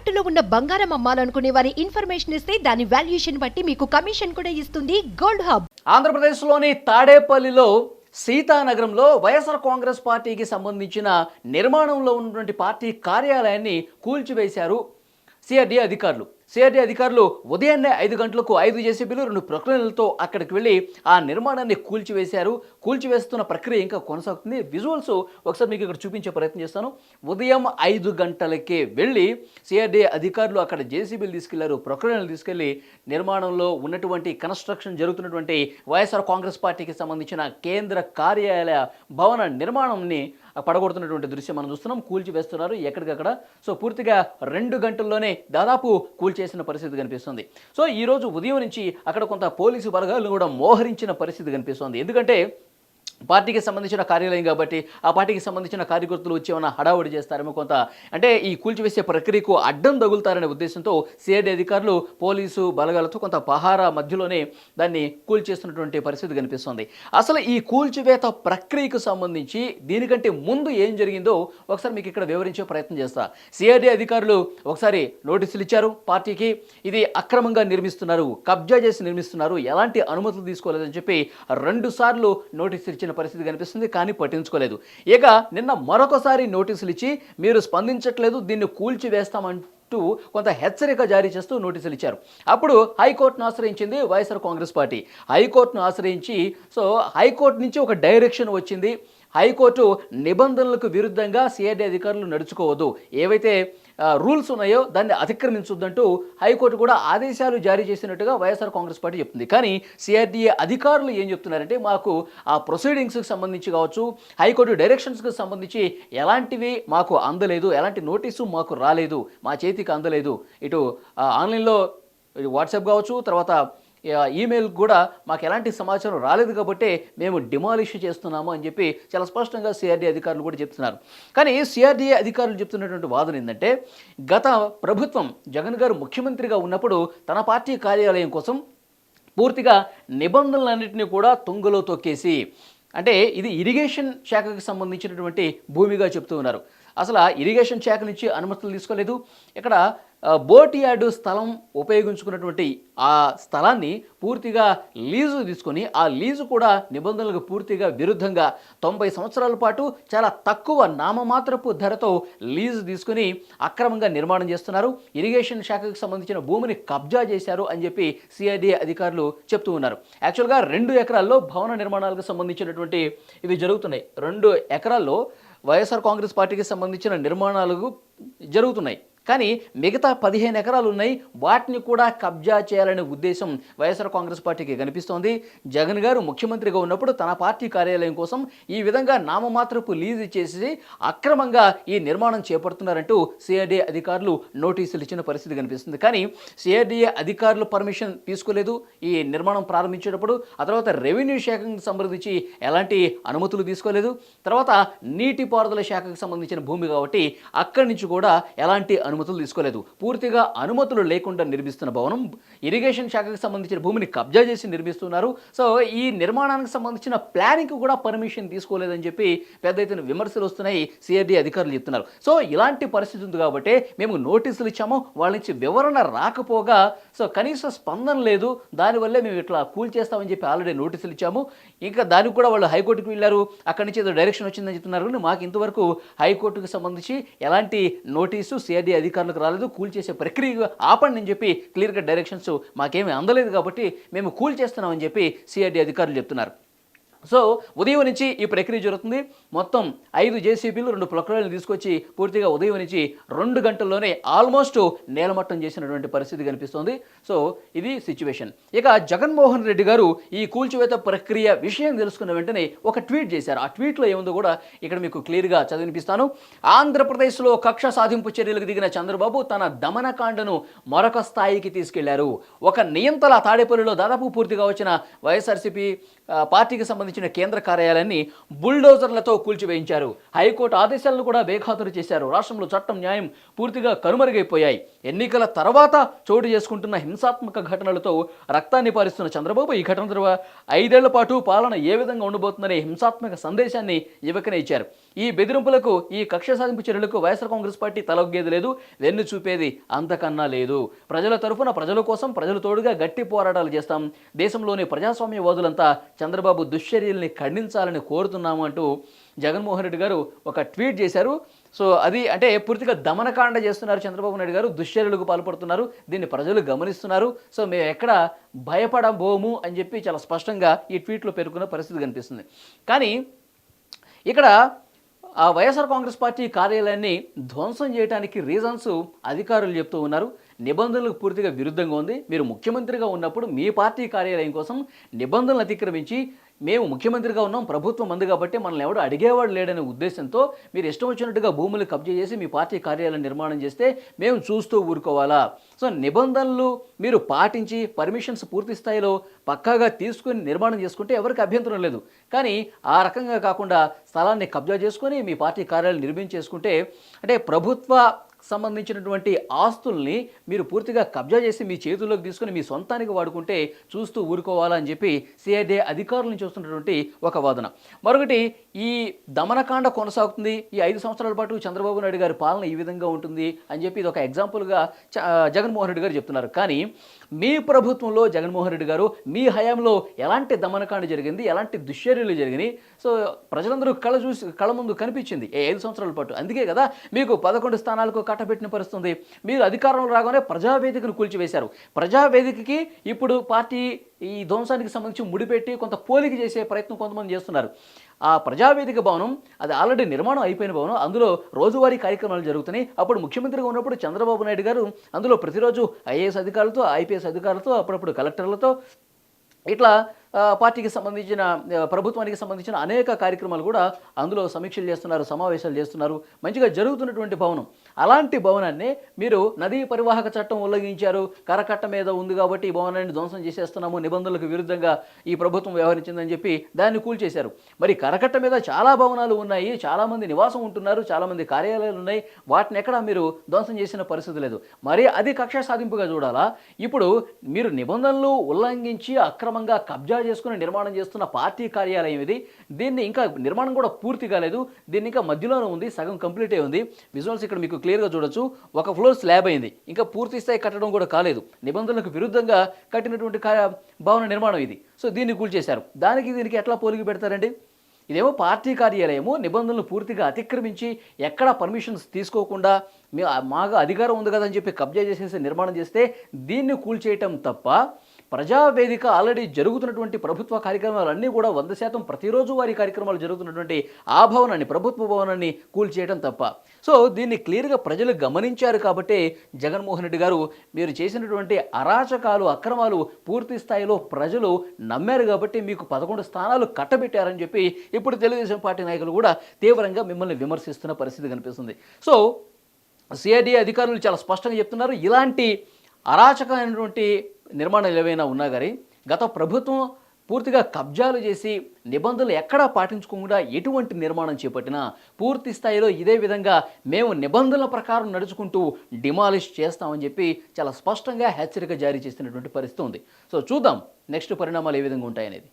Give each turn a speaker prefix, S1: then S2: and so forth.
S1: తాకట్టులో ఉన్న బంగారం అమ్మాలనుకునే వారి ఇన్ఫర్మేషన్ ఇస్తే దాని వాల్యుయేషన్ బట్టి మీకు కమిషన్ కూడా ఇస్తుంది గోల్డ్ హబ్.
S2: ఆంధ్రప్రదేశ్లోని తాడేపల్లిలో సీతానగరంలో వైఎస్ఆర్ కాంగ్రెస్ పార్టీకి సంబంధించిన నిర్మాణంలో ఉన్నటువంటి పార్టీ కార్యాలయాన్ని కూల్చివేశారు సిఆర్డీ అధికారులు. సిఆర్డీ అధికారులు ఉదయాన్నే ఐదు గంటలకు ఐదు జేసీబీలు రెండు ప్రక్రియలతో అక్కడికి వెళ్ళి ఆ నిర్మాణాన్ని కూల్చివేశారు. కూల్చివేస్తున్న ప్రక్రియ ఇంకా కొనసాగుతుంది. విజువల్స్ ఒకసారి మీకు ఇక్కడ చూపించే ప్రయత్నం చేస్తాను. ఉదయం ఐదు గంటలకే వెళ్ళి సిఆర్డీ అధికారులు అక్కడ జేసీబీలు తీసుకెళ్ళారు ప్రక్రియలు తీసుకెళ్ళి నిర్మాణంలో ఉన్నటువంటి కన్స్ట్రక్షన్ జరుగుతున్నటువంటి వైఎస్ఆర్ కాంగ్రెస్ పార్టీకి సంబంధించిన కేంద్ర కార్యాలయ భవన నిర్మాణంని పడగొడుతున్నటువంటి దృశ్యం మనం చూస్తున్నాం. కూల్చివేస్తున్నారు ఎక్కడికక్కడ. సో పూర్తిగా రెండు గంటల్లోనే దాదాపు కూల్చి చేసిన పరిస్థితి కనిపిస్తుంది. సో ఈ రోజు ఉదయం నుంచి అక్కడ కొంత పోలీసు బలగాలను కూడా మోహరించిన పరిస్థితి కనిపిస్తుంది. ఎందుకంటే పార్టీకి సంబంధించిన కార్యాలయం కాబట్టి ఆ పార్టీకి సంబంధించిన కార్యకర్తలు వచ్చి ఏమైనా హడావుడి చేస్తారేమో కొంత. అంటే ఈ కూల్చివేసే ప్రక్రియకు అడ్డం తగులుతారనే ఉద్దేశంతో సిఐడి అధికారులు పోలీసు బలగాలతో కొంత పహారా మధ్యలోనే దాన్ని కూల్చేస్తున్నటువంటి పరిస్థితి కనిపిస్తుంది. అసలు ఈ కూల్చివేత ప్రక్రియకు సంబంధించి దీనికంటే ముందు ఏం జరిగిందో ఒకసారి మీకు ఇక్కడ వివరించే ప్రయత్నం చేస్తా. సిఐడి అధికారులు ఒకసారి నోటీసులు ఇచ్చారు పార్టీకి. ఇది అక్రమంగా నిర్మిస్తున్నారు కబ్జా చేసి నిర్మిస్తున్నారు ఎలాంటి అనుమతులు తీసుకోలేదని చెప్పి రెండు సార్లు నోటీసులు ఇచ్చిన పరిస్థితి కనిపిస్తుంది కానీ పట్టించుకోలేదు. ఇక నిన్న మరొకసారి నోటీసులు ఇచ్చి మీరు స్పందించట్లేదు దీన్ని కూల్చివేస్తామంటూ కొంత హెచ్చరిక జారీ చేస్తూ నోటీసులు ఇచ్చారు అప్పుడు హైకోర్టును ఆశ్రయించింది వైఎస్ఆర్ కాంగ్రెస్ పార్టీ. హైకోర్టును ఆశ్రయించి సో హైకోర్టు నుంచి ఒక డైరెక్షన్ వచ్చింది. హైకోర్టు నిబంధనలకు విరుద్ధంగా సిఐడి అధికారులు నడుచుకోవద్దు. ఏవైతే రూల్స్ ఉన్నాయో దాన్ని అతిక్రమించొద్దంటూ హైకోర్టు కూడా ఆదేశాలు జారీ చేసినట్టుగా వైఎస్ఆర్ కాంగ్రెస్ పార్టీ చెప్తుంది. కానీ సిఆర్డీఏ అధికారులు ఏం చెప్తున్నారంటే మాకు ఆ ప్రొసీడింగ్స్కి సంబంధించి కావచ్చు హైకోర్టు డైరెక్షన్స్కి సంబంధించి ఎలాంటివి మాకు అందలేదు ఎలాంటి నోటీసు మాకు రాలేదు మా చేతికి అందలేదు. ఇటు ఆన్లైన్లో ఇటు వాట్సాప్ కావచ్చు తర్వాత ఈమెయిల్ కూడా మాకు ఎలాంటి సమాచారం రాలేదు కాబట్టి మేము డిమాలిష్ చేస్తున్నాము అని చెప్పి చాలా స్పష్టంగా సిఆర్డీ అధికారులు కూడా చెప్తున్నారు. కానీ సిఆర్డీఏ అధికారులు చెప్తున్నటువంటి వాదన ఏంటంటే గత ప్రభుత్వం జగన్ గారు ముఖ్యమంత్రిగా ఉన్నప్పుడు తన పార్టీ కార్యాలయం కోసం పూర్తిగా నిబంధనలన్నింటినీ కూడా తుంగలో తొక్కేసి అంటే ఇది ఇరిగేషన్ శాఖకు సంబంధించినటువంటి భూమిగా చెప్తూ ఉన్నారు. అసలు ఇరిగేషన్ శాఖ నుంచి అనుమతులు తీసుకోలేదు. ఇక్కడ బోట్ యార్డు స్థలం ఉపయోగించుకున్నటువంటి ఆ స్థలాన్ని పూర్తిగా లీజు తీసుకొని ఆ లీజు కూడా నిబంధనలకు పూర్తిగా విరుద్ధంగా తొంభై సంవత్సరాల పాటు చాలా తక్కువ నామమాత్రపు ధరతో లీజు తీసుకుని అక్రమంగా నిర్మాణం చేస్తున్నారు. ఇరిగేషన్ శాఖకు సంబంధించిన భూమిని కబ్జా చేశారు అని చెప్పి సిఐడి అధికారులు చెప్తూ ఉన్నారు. యాక్చువల్గా రెండు ఎకరాల్లో భవన నిర్మాణాలకు సంబంధించినటువంటి ఇవి జరుగుతున్నాయి. రెండు ఎకరాల్లో వైఎస్ఆర్ కాంగ్రెస్ పార్టీకి సంబంధించిన నిర్మాణాలు జరుగుతున్నాయి. కానీ మిగతా పదిహేను ఎకరాలు ఉన్నాయి వాటిని కూడా కబ్జా చేయాలనే ఉద్దేశం వైఎస్ఆర్ కాంగ్రెస్ పార్టీకి కనిపిస్తోంది. జగన్ గారు ముఖ్యమంత్రిగా ఉన్నప్పుడు తన పార్టీ కార్యాలయం కోసం ఈ విధంగా నామమాత్రపు లీజు చేసి అక్రమంగా ఈ నిర్మాణం చేపడుతున్నారంటూ సిఆర్డీఏ అధికారులు నోటీసులు ఇచ్చిన పరిస్థితి కనిపిస్తుంది. కానీ సిఆర్డీఏ అధికారులు పర్మిషన్ తీసుకోలేదు. ఈ నిర్మాణం ప్రారంభించేటప్పుడు ఆ తర్వాత రెవెన్యూ శాఖకు సంబంధించి ఎలాంటి అనుమతులు తీసుకోలేదు. తర్వాత నీటిపారుదల శాఖకు సంబంధించిన భూమి కాబట్టి అక్కడి నుంచి కూడా ఎలాంటి అనుమతులు తీసుకోలేదు. పూర్తిగా అనుమతులు లేకుండా నిర్మిస్తున్న భవనం ఇరిగేషన్ శాఖకు సంబంధించిన భూమిని కబ్జా చేసి నిర్మిస్తున్నారు. సో ఈ నిర్మాణానికి సంబంధించిన ప్లానింగ్ కూడా పర్మిషన్ తీసుకోలేదని చెప్పి పెద్ద ఎత్తున విమర్శలు వస్తున్నాయి. సిఆర్డీ అధికారులు చెప్తున్నారు. సో ఇలాంటి పరిస్థితి ఉంది కాబట్టి మేము నోటీసులు ఇచ్చాము. వాళ్ళ నుంచి వివరణ రాకపోగా సో కనీస స్పందన లేదు. దానివల్లే మేము ఇట్లా కూల్ చేస్తామని చెప్పి ఆల్రెడీ నోటీసులు ఇచ్చాము. ఇంకా దానికి కూడా వాళ్ళు హైకోర్టుకు వెళ్ళారు. అక్కడి నుంచి ఏదో డైరెక్షన్ వచ్చిందని చెప్తున్నారు. కానీ మాకు ఇంతవరకు హైకోర్టుకు సంబంధించి ఎలాంటి నోటీసు సిఆర్డీ అధికారులకు రాలేదు కూల్ చేసే ప్రక్రియ ఆపండి అని చెప్పి క్లియర్గా డైరెక్షన్స్ మాకేమీ అందలేదు కాబట్టి మేము కూల్ చేస్తున్నామని చెప్పి సిఐడి అధికారులు చెప్తున్నారు. సో ఉదయం నుంచి ఈ ప్రక్రియ జరుగుతుంది. మొత్తం ఐదు జేసీబీలు రెండు ప్రొక్రాలను తీసుకొచ్చి పూర్తిగా ఉదయం నుంచి రెండు గంటల్లోనే ఆల్మోస్ట్ నేలమట్టం చేసినటువంటి పరిస్థితి కనిపిస్తోంది. సో ఇది సిచ్యువేషన్. ఇక జగన్మోహన్ రెడ్డి గారు ఈ కూల్చివేత ప్రక్రియ విషయం తెలుసుకున్న వెంటనే ఒక ట్వీట్ చేశారు. ఆ ట్వీట్లో ఏముందో కూడా ఇక్కడ మీకు క్లియర్గా చదివినిపిస్తాను. ఆంధ్రప్రదేశ్లో కక్ష సాధింపు చర్యలకు దిగిన చంద్రబాబు తన దమనకాండను మరొక స్థాయికి తీసుకెళ్ళారు. ఒక నియంతల తాడేపల్లిలో దాదాపు పూర్తిగా వచ్చిన వైఎస్ఆర్సీపీ పార్టీకి సంబంధించిన సంబంధించిన కేంద్ర కార్యాలయాన్ని బుల్డోజర్లతో కూల్చివేయించారు. హైకోర్టు ఆదేశాలను కూడా బేఖాతరు చేశారు. రాష్ట్రంలో చట్టం న్యాయం పూర్తిగా కనుమరుగైపోయాయి. ఎన్నికల తర్వాత చోటు చేసుకుంటున్న హింసాత్మక ఘటనలతో రక్తాన్ని పారిస్తున్న చంద్రబాబు ఈ ఘటన తర్వాత ఐదేళ్ళ పాటు పాలన ఏ విధంగా ఉండబోతుందనే హింసాత్మక సందేశాన్ని యువకనే ఇచ్చారు. ఈ బెదిరింపులకు ఈ కక్ష సాధింపు చర్యలకు వైఎస్ఆర్ కాంగ్రెస్ పార్టీ తలొగ్గేది లేదు వెన్ను చూపేది అంతకన్నా లేదు. ప్రజల తరఫున ప్రజల కోసం ప్రజలు తోడుగా గట్టి పోరాటాలు చేస్తాం. దేశంలోని ప్రజాస్వామ్యవాదులంతా చంద్రబాబు చర్యల్ని ఖండించాలని కోరుతున్నాము అంటూ జగన్మోహన్ రెడ్డి గారు ఒక ట్వీట్ చేశారు. సో అది అంటే పూర్తిగా దమనకాండ చేస్తున్నారు చంద్రబాబు నాయుడు గారు దుశ్చర్యలకు పాల్పడుతున్నారు. దీన్ని ప్రజలు గమనిస్తున్నారు. సో మేము ఎక్కడ భయపడబోము అని చెప్పి చాలా స్పష్టంగా ఈ ట్వీట్లో పేర్కొన్న పరిస్థితి కనిపిస్తుంది. కానీ ఇక్కడ ఆ వైఎస్ఆర్ కాంగ్రెస్ పార్టీ కార్యాలయాన్ని ధ్వంసం చేయడానికి రీజన్స్ అధికారులు చెప్తూ ఉన్నారు. నిబంధనలకు పూర్తిగా విరుద్ధంగా ఉంది. మీరు ముఖ్యమంత్రిగా ఉన్నప్పుడు మీ పార్టీ కార్యాలయం కోసం నిబంధనలు అతిక్రమించి మేము ముఖ్యమంత్రిగా ఉన్నాం ప్రభుత్వం ఉంది కాబట్టి మనల్ని ఎవడు అడిగేవాడు లేడనే ఉద్దేశంతో మీరు ఇష్టం వచ్చినట్టుగా భూములు కబ్జా చేసి మీ పార్టీ కార్యాలయం నిర్మాణం చేస్తే మేము చూస్తూ ఊరుకోవాలా? సో నిబంధనలు మీరు పాటించి పర్మిషన్స్ పూర్తి స్థాయిలో పక్కాగా తీసుకుని నిర్మాణం చేసుకుంటే ఎవరికి అభ్యంతరం లేదు. కానీ ఆ రకంగా కాకుండా స్థలాన్ని కబ్జా చేసుకొని మీ పార్టీ కార్యాలయం నిర్మించేసుకుంటే అంటే ప్రభుత్వ సంబంధించినటువంటి ఆస్తుల్ని మీరు పూర్తిగా కబ్జా చేసి మీ చేతుల్లోకి తీసుకుని మీ సొంతానికి వాడుకుంటే చూస్తూ ఊరుకోవాలని చెప్పి సిఐడే అధికారులను చూస్తున్నటువంటి ఒక వాదన. మరొకటి ఈ దమనకాండ కొనసాగుతుంది. ఈ ఐదు సంవత్సరాల పాటు చంద్రబాబు నాయుడు గారి పాలన ఈ విధంగా ఉంటుంది అని చెప్పి ఇది ఒక ఎగ్జాంపుల్గా చ- జగన్మోహన్ రెడ్డి గారు చెప్తున్నారు. కానీ మీ ప్రభుత్వంలో జగన్మోహన్ రెడ్డి గారు మీ హయాంలో ఎలాంటి దమనకాండ జరిగింది? ఎలాంటి దుశ్చర్యలు జరిగినాయి? సో ప్రజలందరూ కళ చూసి కళ ముందు కనిపించింది ఏ ఐదు సంవత్సరాల పాటు. అందుకే కదా మీకు పదకొండు స్థానాలకు కట్టబెట్టిన పరిస్థితుంది. మీరు అధికారంలో రాగానే ప్రజావేదికను కూల్చివేశారు. ప్రజావేదికకి ఇప్పుడు పార్టీ ఈ ధ్వంసానికి సంబంధించి ముడిపెట్టి కొంత పోలిక చేసే ప్రయత్నం కొంతమంది చేస్తున్నారు. ఆ ప్రజావేదిక భవనం అది ఆల్రెడీ నిర్మాణం అయిపోయిన భవనం. అందులో రోజువారీ కార్యక్రమాలు జరుగుతున్నాయి. అప్పుడు ముఖ్యమంత్రిగా ఉన్నప్పుడు చంద్రబాబు నాయుడు గారు అందులో ప్రతిరోజు ఐఏఎస్ అధికారులతో ఐపీఎస్ అధికారులతో అప్పుడప్పుడు కలెక్టర్లతో ఇట్లా పార్టీకి సంబంధించిన ప్రభుత్వానికి సంబంధించిన అనేక కార్యక్రమాలు కూడా అందులో సమీక్షలు చేస్తున్నారు సమావేశాలు చేస్తున్నారు. మంచిగా జరుగుతున్నటువంటి భవనం. అలాంటి భవనాన్ని మీరు నదీ పరివాహక చట్టం ఉల్లంఘించారు కరకట్ట మీద ఉంది కాబట్టి ఈ భవనాన్ని ధ్వంసం చేసేస్తున్నాము నిబంధనలకు విరుద్ధంగా ఈ ప్రభుత్వం వ్యవహరించిందని చెప్పి దాన్ని కూల్చేశారు. మరి కరకట్ట మీద చాలా భవనాలు ఉన్నాయి చాలామంది నివాసం ఉంటున్నారు చాలామంది కార్యాలయాలు ఉన్నాయి. వాటిని ఎక్కడ మీరు ధ్వంసం చేసిన పరిస్థితి లేదు. మరి అది కక్ష సాధింపుగా చూడాలా? ఇప్పుడు మీరు నిబంధనలు ఉల్లంఘించి అక్రమంగా కబ్జా చేసుకుని నిర్మాణం చేస్తున్న పార్టీ కార్యాలయం ఇది. దీన్ని ఇంకా నిర్మాణం కూడా పూర్తి కాలేదు. దీన్ని ఇంకా మధ్యలోనే ఉంది సగం కంప్లీట్ అయి ఉంది. విజువల్స్ ఇక్కడ మీకు క్లియర్గా చూడొచ్చు. ఒక ఫ్లోర్ స్లాబ్ అయింది. ఇంకా పూర్తి స్థాయి కట్టడం కూడా కాలేదు. నిబంధనలకు విరుద్ధంగా కట్టినటువంటి భవన నిర్మాణం ఇది. సో దీన్ని కూల్చేశారు దానికి దీనికి ఎట్లా పోలికి పెడతారండి? ఇదేమో పార్టీ కార్యాలయము నిబంధనలు పూర్తిగా అతిక్రమించి ఎక్కడా పర్మిషన్స్ తీసుకోకుండా మాగా అధికారం ఉంది కదా అని చెప్పి కబ్జా చేసేసి నిర్మాణం చేస్తే దీన్ని కూల్చేయటం తప్ప ప్రజావేదిక ఆల్రెడీ జరుగుతున్నటువంటి ప్రభుత్వ కార్యక్రమాలన్నీ కూడా వంద శాతం ప్రతిరోజు వారి కార్యక్రమాలు జరుగుతున్నటువంటి ఆ భవనాన్ని ప్రభుత్వ భవనాన్ని కూల్చేయడం తప్ప. సో దీన్ని క్లియర్గా ప్రజలు గమనించారు కాబట్టి జగన్మోహన్ రెడ్డి గారు మీరు చేసినటువంటి అరాచకాలు అక్రమాలు పూర్తి స్థాయిలో ప్రజలు నమ్మారు కాబట్టి మీకు పదకొండు స్థానాలు కట్టబెట్టారని చెప్పి ఇప్పుడు తెలుగుదేశం పార్టీ నాయకులు కూడా తీవ్రంగా మిమ్మల్ని విమర్శిస్తున్న పరిస్థితి కనిపిస్తుంది. సో సిఐడి అధికారులు చాలా స్పష్టంగా చెప్తున్నారు ఇలాంటి అరాచకమైనటువంటి నిర్మాణాలు ఏవైనా ఉన్నా కానీ గత ప్రభుత్వం పూర్తిగా కబ్జాలు చేసి నిబంధనలు ఎక్కడా పాటించకుండా ఎటువంటి నిర్మాణం చేపట్టినా పూర్తి స్థాయిలో ఇదే విధంగా మేము నిబంధనల ప్రకారం నడుచుకుంటూ డిమాలిష్ చేస్తామని చెప్పి చాలా స్పష్టంగా హెచ్చరిక జారీ చేసినటువంటి పరిస్థితి ఉంది. సో చూద్దాం నెక్స్ట్ పరిణామాలు ఏ విధంగా ఉంటాయనేది.